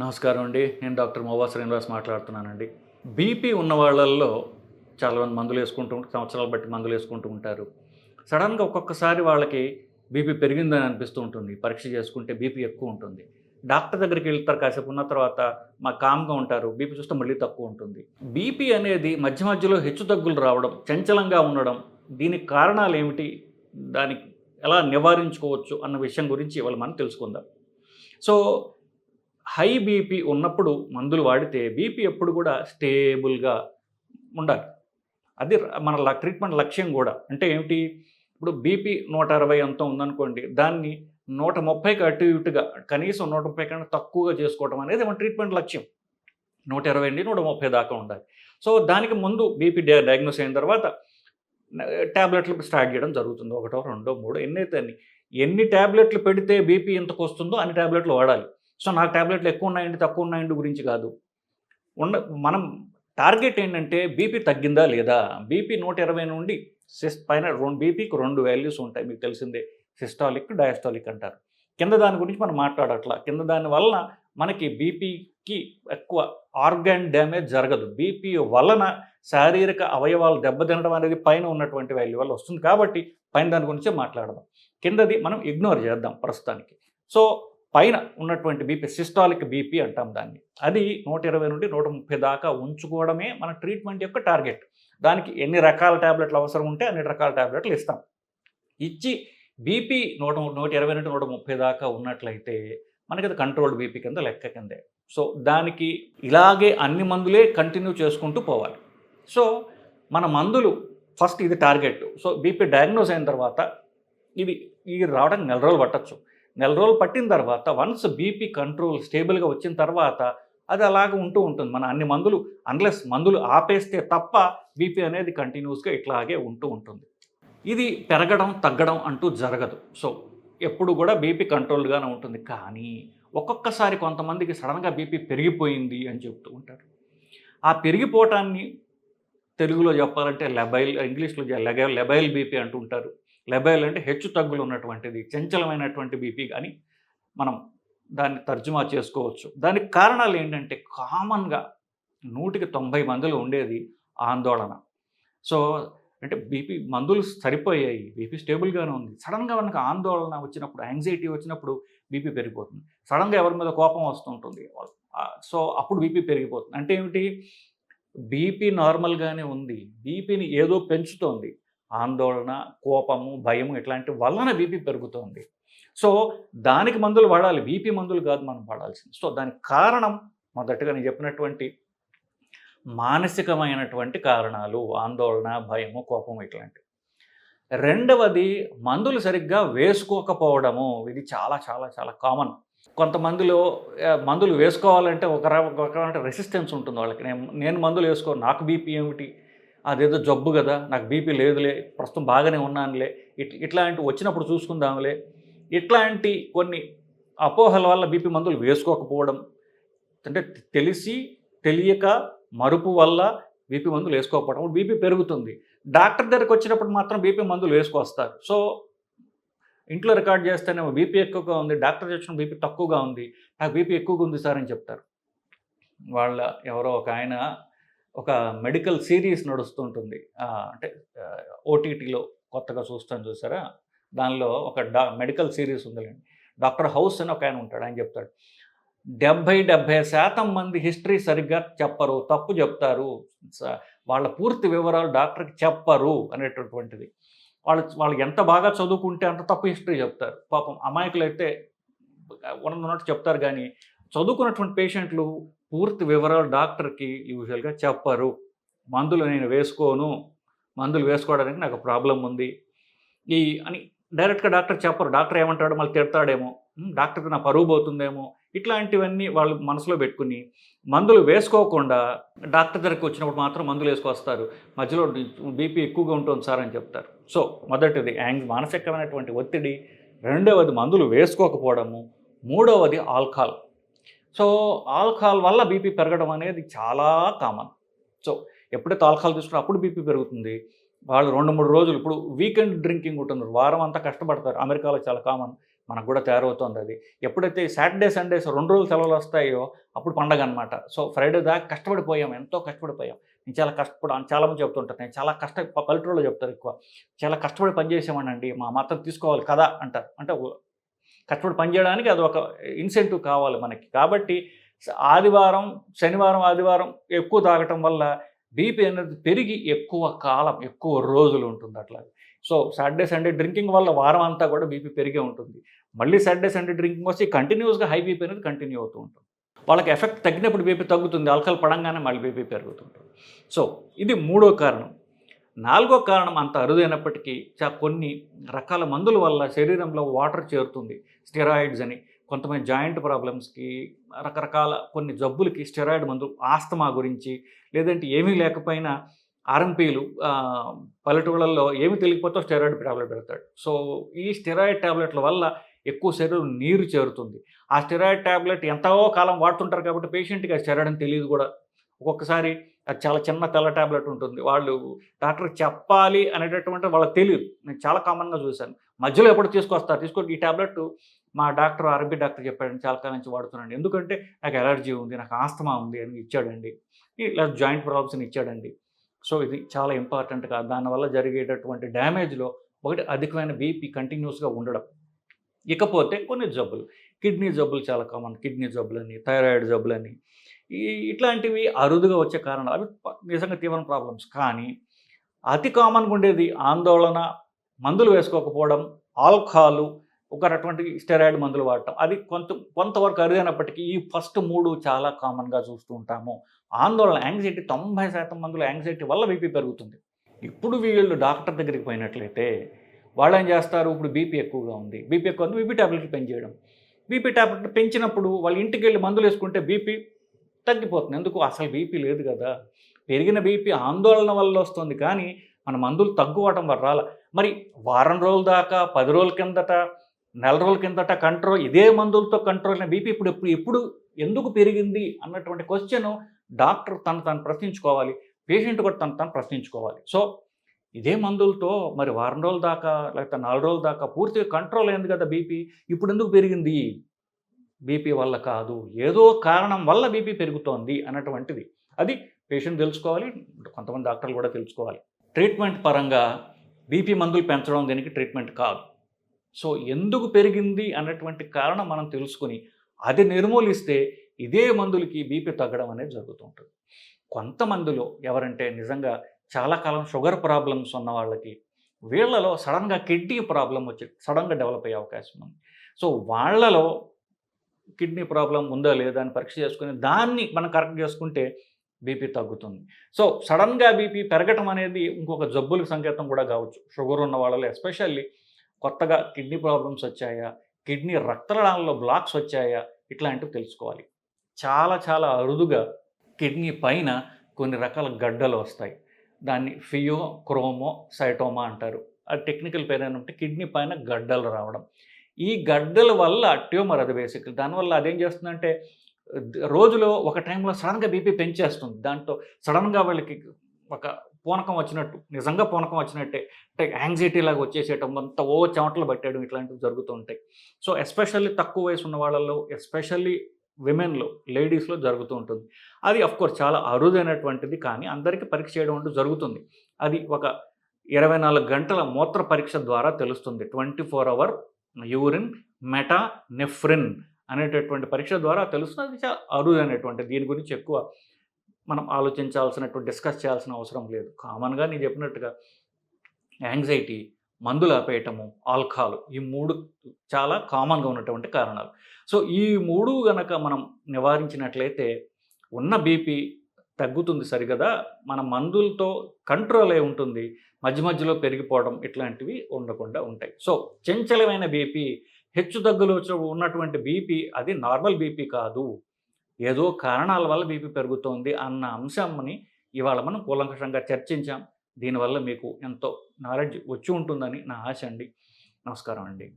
నమస్కారం అండి. నేను డాక్టర్ మోవా శ్రీనివాస్ మాట్లాడుతున్నానండి. బీపీ ఉన్న వాళ్ళల్లో చాలామంది మందులు వేసుకుంటూ సంవత్సరాలు బట్టి మందులు వేసుకుంటూ ఉంటారు. సడన్గా ఒక్కొక్కసారి వాళ్ళకి బీపీ పెరిగిందని అనిపిస్తూ ఉంటుంది. పరీక్ష చేసుకుంటే బీపీ ఎక్కువ ఉంటుంది. డాక్టర్ దగ్గరికి వెళ్తారు కాసేపు ఉన్న తర్వాత మా కామ్గా ఉంటారు. బీపీ చూస్తే మళ్ళీ తక్కువ ఉంటుంది. బీపీ అనేది మధ్య మధ్యలో హెచ్చు తగ్గులు రావడం చంచలంగా ఉండడం దీనికి కారణాలు ఏమిటి? దానికి ఎలా నివారించుకోవచ్చు అన్న విషయం గురించి ఇవాళ మనం తెలుసుకుందాం. సో హై బీపీ ఉన్నప్పుడు మందులు వాడితే బీపీ ఎప్పుడు కూడా స్టేబుల్గా ఉండాలి. అది మన ట్రీట్మెంట్ లక్ష్యం కూడా. అంటే ఏమిటి? ఇప్పుడు బీపీ నూట అరవై అంత ఉందనుకోండి దాన్ని నూట ముప్పైకి అటు ఇటుగా కనీసం నూట ముప్పై కన్నా తక్కువగా చేసుకోవడం అనేది మన ట్రీట్మెంట్ లక్ష్యం. నూట ఇరవై నుండి నూట ముప్పై దాకా ఉండాలి. సో దానికి ముందు బీపీ డయాగ్నోస్ అయిన తర్వాత ట్యాబ్లెట్లు స్టార్ట్ చేయడం జరుగుతుంది. ఒకటో రెండో మూడో ఎన్నైతే అన్ని ఎన్ని ట్యాబ్లెట్లు పెడితే బీపీ ఎంతకు వస్తుందో అన్ని ట్యాబ్లెట్లు వాడాలి. సో నాకు ట్యాబ్లెట్లు ఎక్కువ ఉన్నాయండి తక్కువ ఉన్నాయండి గురించి కాదు. ఉండ మనం టార్గెట్ ఏంటంటే బీపీ తగ్గిందా లేదా? బీపీ నూట ఇరవై నుండి సిస్ పైన రెండు బీపీకి రెండు వాల్యూస్ ఉంటాయి మీకు తెలిసిందే. సిస్టాలిక్ డయాస్టాలిక్ అంటారు. కింద దాని గురించి మనం మాట్లాడట్లా. కింద దాని వలన మనకి బీపీకి ఎక్కువ ఆర్గాన్ డ్యామేజ్ జరగదు. బీపీ వలన శారీరక అవయవాలు దెబ్బతినడం అనేది పైన ఉన్నటువంటి వాల్యూ వల్ల వస్తుంది. కాబట్టి పైన దాని గురించే మాట్లాడదాం. కిందది మనం ఇగ్నోర్ చేద్దాం ప్రస్తుతానికి. సో పైన ఉన్నటువంటి బీపీ సిస్టాలిక్ బీపీ అంటాం దాన్ని. అది నూట ఇరవై నుండి నూట ముప్పై దాకా ఉంచుకోవడమే మన ట్రీట్మెంట్ యొక్క టార్గెట్ దానికి ఎన్ని రకాల ట్యాబ్లెట్లు అవసరం ఉంటే అన్ని రకాల ట్యాబ్లెట్లు ఇస్తాం. ఇచ్చి బీపీ నూట నూట ఇరవై నుండి నూట ముప్పై దాకా ఉన్నట్లయితే మనకి అది కంట్రోల్డ్ బీపీ కింద లెక్క కిందే. సో దానికి ఇలాగే అన్ని మందులే కంటిన్యూ చేసుకుంటూ పోవాలి. సో మన మందులు ఫస్ట్ ఇది టార్గెట్ సో బీపీ డయాగ్నోస్ అయిన తర్వాత ఇది ఇది రావడానికి నెల రోజులు పట్టచ్చు. నెల రోజులు పట్టిన తర్వాత వన్స్ బీపీ కంట్రోల్ స్టేబుల్గా వచ్చిన తర్వాత అది అలాగ ఉంటూ ఉంటుంది. మన అన్ని మందులు అన్లెస్ మందులు ఆపేస్తే తప్ప బీపీ అనేది కంటిన్యూస్గా ఇట్లాగే ఉంటూ ఉంటుంది. ఇది పెరగడం తగ్గడం అంటూ జరగదు. సో ఎప్పుడు కూడా బీపీ కంట్రోల్గానే ఉంటుంది. కానీ ఒక్కొక్కసారి కొంతమందికి సడన్గా బీపీ పెరిగిపోయింది అని చెప్తూ ఉంటారు. ఆ పెరిగిపోవటాన్ని తెలుగులో చెప్పాలంటే లెబైల్ ఇంగ్లీష్లో లెబైల్ బీపీ అంటుంటారు లెబైల్ అంటే హెచ్చు తగ్గులు ఉన్నటువంటిది చంచలమైనటువంటి బీపీ కానీ మనం దాన్ని తర్జుమా చేసుకోవచ్చు. దానికి కారణాలు ఏంటంటే కామన్గా నూటికి తొంభై మందిలో ఉండేది ఆందోళన. సో అంటే బీపీ మందులు సరిపోయాయి బీపీ స్టేబుల్గానే ఉంది. సడన్గా మనకు ఆందోళన వచ్చినప్పుడు యాంగ్జైటీ వచ్చినప్పుడు బీపీ పెరిగిపోతుంది. సడన్గా ఎవరి మీద కోపం వస్తుంటుంది. సో అప్పుడు బీపీ పెరిగిపోతుంది. అంటే ఏమిటి? బీపీ నార్మల్గానే ఉంది. బీపీని ఏదో పెంచుతోంది. ఆందోళన కోపము భయము ఇట్లాంటి వలన బీపీ పెరుగుతోంది. సో దానికి మందులు వాడాలి. బీపీ మందులు కాదు మనం వాడాల్సింది. సో దానికి కారణం మొదటగా నేను చెప్పినటువంటి మానసికమైనటువంటి కారణాలు ఆందోళన భయము కోపము ఇట్లాంటివి. రెండవది మందులు సరిగ్గా వేసుకోకపోవడము. ఇది చాలా చాలా చాలా కామన్. కొంతమందిలో మందులు వేసుకోవాలంటే ఒక ఒక రకమైన రెసిస్టెన్స్ ఉంటుంది వాళ్ళకి. నేను నేను మందులు వేసుకో నాకు బీపీ ఏమిటి? అదేదో జబ్బు కదా నాకు బీపీ లేదులే ప్రస్తుతం బాగానే ఉన్నానులే ఇట్ ఇట్లాంటి వచ్చినప్పుడు చూసుకుందాంలే. ఇట్లాంటి కొన్ని అపోహల వల్ల బీపీ మందులు వేసుకోకపోవడం అంటే తెలిసి తెలియక మరుపు వల్ల బీపీ మందులు వేసుకోకపోవడం బీపీ పెరుగుతుంది. డాక్టర్ దగ్గరికి వచ్చినప్పుడు మాత్రం బీపీ మందులు వేసుకొస్తారు. సో ఇంట్లో రికార్డ్ చేస్తేనేమో బీపీ ఎక్కువగా ఉంది డాక్టర్ వచ్చిన బీపీ తక్కువగా ఉంది నాకు బీపీ ఎక్కువగా ఉంది సార్ అని చెప్తారు. వాళ్ళ ఎవరో ఒక ఆయన ఒక మెడికల్ సిరీస్ నడుస్తుంటుంది. అంటే ఓటీటీలో కొత్తగా చూస్తాను చూసారా? దానిలో ఒక డా మెడికల్ సిరీస్ ఉందిలేండి. డాక్టర్ హౌస్ అని ఒక ఆయన ఉంటాడు ఆయన చెప్తాడు. డెబ్భై డెబ్భై శాతం మంది హిస్టరీ సరిగ్గా చెప్పరు తప్పు చెప్తారు. వాళ్ళ పూర్తి వివరాలు డాక్టర్కి చెప్పరు అనేటటువంటిది. వాళ్ళు వాళ్ళు ఎంత బాగా చదువుకుంటే అంత తప్పు హిస్టరీ చెప్తారు. పాపం అమాయకులు అయితే ఉన్నట్టు చెప్తారు కానీ చదువుకున్నటువంటి పేషెంట్లు పూర్తి వివరాలు డాక్టర్కి యూజువల్గా చెప్పరు. మందులు నేను వేసుకోను. మందులు వేసుకోవడానికి నాకు ప్రాబ్లం ఉంది. ఈ అని డైరెక్ట్గా డాక్టర్ చెప్పరు. డాక్టర్ ఏమంటాడు మళ్ళీ తిడతాడేమో. డాక్టర్కి నా పరువు పోతుందేమో. ఇట్లాంటివన్నీ వాళ్ళు మనసులో పెట్టుకుని మందులు వేసుకోకుండా డాక్టర్ దగ్గరికి వచ్చినప్పుడు మాత్రం మందులు వేసుకొస్తారు. మధ్యలో బీపీ ఎక్కువగా ఉంటుంది సార్ అని చెప్తారు. సో మొదటిది యాంగ్ మానసికమైనటువంటి ఒత్తిడి. రెండవది మందులు వేసుకోకపోవడము. మూడవది ఆల్కహాల్. సో ఆల్కహాల్ వల్ల బీపీ పెరగడం అనేది చాలా కామన్. సో ఎప్పుడైతే ఆల్కహాల్ తీసుకున్నా అప్పుడు బీపీ పెరుగుతుంది. వాళ్ళు రెండు మూడు రోజులు ఇప్పుడు వీకెండ్ డ్రింకింగ్ ఉంటుంది వారం అంతా కష్టపడతారు. అమెరికాలో చాలా కామన్. మనకు కూడా తయారవుతుంది అది. ఎప్పుడైతే సాటర్డే సండేస్ రెండు రోజులు సెలవులు వస్తాయో అప్పుడు పండగ అనమాట సో ఫ్రైడే దాకా కష్టపడిపోయాం. ఎంతో కష్టపడిపోయాం. నేను చాలా కష్టపడి చాలామంది చెప్తుంటారు. నేను చాలా కష్ట పల్లెటూరులో చెప్తారు ఎక్కువ. చాలా కష్టపడి పనిచేసామనండి మా మాత్రం తీసుకోవాలి కదా అంటారు. అంటే కష్టపడి పనిచేయడానికి అది ఒక ఇన్సెంటివ్ కావాలి మనకి. కాబట్టి ఆదివారం శనివారం ఆదివారం ఎక్కువ తాగటం వల్ల బీపీ అనేది పెరిగి ఎక్కువ కాలం ఎక్కువ రోజులు ఉంటుంది అట్లా సో సాటర్డే సండే డ్రింకింగ్ వల్ల వారం అంతా కూడా బీపీ పెరిగే ఉంటుంది. మళ్ళీ సాటర్డే సండే డ్రింకింగ్ వచ్చి కంటిన్యూస్గా హై బీపీ అనేది కంటిన్యూ అవుతూ ఉంటుంది. వాళ్ళకి ఎఫెక్ట్ తగ్గినప్పుడు బీపీ తగ్గుతుంది ఆల్కహాల్ పడంగానే మళ్ళీ బీపీ పెరుగుతుంటుంది. సో ఇది మూడో కారణం. నాలుగో కారణం అంత అరుదైనప్పటికీ చా కొన్ని రకాల మందుల వల్ల శరీరంలో వాటర్ చేరుతుంది స్టెరాయిడ్స్ అని. కొంతమంది జాయింట్ ప్రాబ్లమ్స్కి రకరకాల కొన్ని జబ్బులకి స్టెరాయిడ్ మందు ఆస్తమా గురించి లేదంటే ఏమీ లేకపోయినా ఆర్ఎంపీలు పల్లెటూళ్ళల్లో ఏమి తెలియకపోతే స్టెరాయిడ్ టాబ్లెట్ పెడతాడు. సో ఈ స్టెరాయిడ్ టాబ్లెట్ల వల్ల ఎక్కువ శరీరం నీరు చేరుతుంది. ఆ స్టెరాయిడ్ టాబ్లెట్ ఎంతో కాలం వాడుతుంటారు కాబట్టి పేషెంట్కి ఆ స్టెరాయిడ్ అని తెలియదు కూడా. ఒక్కొక్కసారి అది చాలా చిన్న తెల్ల టాబ్లెట్ ఉంటుంది. వాళ్ళు డాక్టర్ చెప్పాలి అనేటటువంటి వాళ్ళకి తెలియదు నేను చాలా కామన్గా చూశాను. మధ్యలో ఎప్పుడు తీసుకొస్తారు? తీసుకొని ఈ టాబ్లెట్. మా డాక్టర్ ఆర్బీ డాక్టర్ చెప్పాడండి చాలా కాలం నుంచి వాడుతున్నాను ఎందుకంటే నాకు ఎలర్జీ ఉంది నాకు ఆస్తమా ఉంది అని ఇచ్చాడండి. ఇలా జాయింట్ ప్రాబ్లమ్స్ అని ఇచ్చాడండి. సో ఇది చాలా ఇంపార్టెంట్ కాదు దానివల్ల జరిగేటటువంటి డ్యామేజ్లో ఒకటి అధికమైన బీపీ కంటిన్యూస్గా ఉండడం. ఇకపోతే కొన్ని జబ్బులు. కిడ్నీ జబ్బులు చాలా కామన్. కిడ్నీ జబ్బులని థైరాయిడ్ జబ్బులని ఇట్లాంటివి అరుదుగా వచ్చే కారణాలు అవి నిజంగా తీవ్ర ప్రాబ్లమ్స్ కానీ అతి కామన్గా ఉండేది ఆందోళన మందులు వేసుకోకపోవడం ఆల్కహాలు ఒక రకటువంటి స్టెరాయిడ్ మందులు వాడటం. అది కొంత కొంతవరకు అరుదైనప్పటికీ ఈ ఫస్ట్ మూడు చాలా కామన్గా చూస్తూ ఉంటాము. ఆందోళన యాంగ్జైటీ తొంభై శాతం మందులు యాంగ్జైటీ వల్ల బీపీ పెరుగుతుంది. ఇప్పుడు వీళ్ళు డాక్టర్ దగ్గరికి పోయినట్లయితే వాళ్ళు ఏం చేస్తారు? ఇప్పుడు బీపీ ఎక్కువగా ఉంది. బీపీ ఎక్కువ ఉంది బీపీ టాబ్లెట్లు పెంచేయడం. బీపీ టాబ్లెట్ పెంచినప్పుడు వాళ్ళు ఇంటికి వెళ్ళి మందులు వేసుకుంటే బీపీ తగ్గిపోతుంది. ఎందుకు? అసలు బీపీ లేదు కదా. పెరిగిన బీపీ ఆందోళన వల్ల వస్తుంది. కానీ మన మందులు తగ్గువటం వల్ల రాల. మరి వారం రోజుల దాకా పది రోజుల కిందట నెల రోజుల కిందట కంట్రోల్ ఇదే మందులతో కంట్రోల్ అయిన బీపీ ఇప్పుడు ఎప్పుడు ఎప్పుడు ఎందుకు పెరిగింది అన్నటువంటి క్వశ్చన్ డాక్టర్ తను తను ప్రశ్నించుకోవాలి. పేషెంట్ కూడా తను తను ప్రశ్నించుకోవాలి. సో ఇదే మందులతో మరి వారం రోజుల దాకా లేకపోతే నాలుగు రోజుల దాకా పూర్తిగా కంట్రోల్ అయింది కదా బీపీ. ఇప్పుడు ఎందుకు పెరిగింది? బీపీ వల్ల కాదు ఏదో కారణం వల్ల బీపీ పెరుగుతోంది అన్నటువంటిది. అది పేషెంట్ తెలుసుకోవాలి కొంతమంది డాక్టర్లు కూడా తెలుసుకోవాలి. ట్రీట్మెంట్ పరంగా బీపీ మందులు పెంచడం దీనికి ట్రీట్మెంట్ కాదు. సో ఎందుకు పెరిగింది అన్నటువంటి కారణం మనం తెలుసుకుని అది నిర్మూలిస్తే ఇదే మందులకి బీపీ తగ్గడం అనేది జరుగుతుంటుంది. కొంతమందిలో ఎవరంటే నిజంగా చాలా కాలం షుగర్ ప్రాబ్లమ్స్ ఉన్న వాళ్ళకి వీళ్ళలో సడన్గా కిడ్నీ ప్రాబ్లం వచ్చి సడన్గా డెవలప్ అయ్యే అవకాశం ఉంది. సో వాళ్ళలో కిడ్నీ ప్రాబ్లం ఉందా లేదా అని పరీక్ష చేసుకుని దాన్ని మనం కరెక్ట్ చేసుకుంటే బీపీ తగ్గుతుంది. సో సడన్గా బీపీ పెరగటం అనేది ఇంకొక జబ్బులకు సంకేతం కూడా కావచ్చు. షుగర్ ఉన్న వాళ్ళలో ఎస్పెషల్లీ కొత్తగా కిడ్నీ ప్రాబ్లమ్స్ వచ్చాయా కిడ్నీ రక్తనాళాల్లో బ్లాక్స్ వచ్చాయా ఇట్లాంటివి తెలుసుకోవాలి. చాలా చాలా అరుదుగా కిడ్నీ పైన కొన్ని రకాల గడ్డలు వస్తాయి. దాన్ని ఫియో క్రోమో సైటోమా అంటారు. ఆ టెక్నికల్ పేరు ఏంటంటే కిడ్నీ పైన గడ్డలు రావడం. ఈ గడ్డల వల్ల ట్యూమర్ అది బేసిక్ దానివల్ల అదేం చేస్తుందంటే రోజులో ఒక టైంలో సడన్గా బీపీ పెంచేస్తుంది. దాంతో సడన్గా వాళ్ళకి ఒక పూనకం వచ్చినట్టు నిజంగా పూనకం వచ్చినట్టే అంటే యాంగ్జైటీ లాగా వచ్చేసేయటం అంత ఓ చెమటలు పట్టేయడం ఇట్లాంటివి జరుగుతూ ఉంటాయి. సో ఎస్పెషల్లీ తక్కువ వయసు ఉన్న వాళ్ళలో ఎస్పెషల్లీ విమెన్లో లేడీస్లో జరుగుతూ ఉంటుంది. అది అఫ్కోర్స్ చాలా అరుదైనటువంటిది కానీ అందరికీ పరీక్ష చేయడం అంటూ జరుగుతుంది. అది ఒక ఇరవై నాలుగు గంటల మూత్ర పరీక్ష ద్వారా తెలుస్తుంది. Twenty four hour urine metanephrine అనేటటువంటి పరీక్ష ద్వారా తెలుస్తుంది అది చాలా అరుదైనటువంటి. దీని గురించి ఎక్కువ మనం ఆలోచించాల్సినటువంటి డిస్కస్ చేయాల్సిన అవసరం లేదు. కామన్గా నేను చెప్పినట్టుగా యాంగ్జైటీ మందులు ఆపేయటము ఆల్కహాల్ ఈ మూడు చాలా కామన్గా ఉన్నటువంటి కారణాలు. సో ఈ మూడు గనక మనం నివారించినట్లయితే ఉన్న బీపీ తగ్గుతుంది సరిగదా. మన మందులతో కంట్రోల్ అయి ఉంటుంది. మధ్య మధ్యలో పెరిగిపోవడం ఇట్లాంటివి ఉండకుండా ఉంటాయి. సో చంచలమైన బీపీ హెచ్చు తగ్గులు ఉన్నటువంటి బీపీ అది నార్మల్ బీపీ కాదు. ఏదో కారణాల వల్ల బీపీ పెరుగుతోంది అన్న అంశంని ఇవాళ మనం కూలంకషంగా చర్చించాం. దీనివల్ల మీకు ఎంతో నాలెడ్జ్ వచ్చి ఉంటుందని నా ఆశ అండి. నమస్కారం అండి.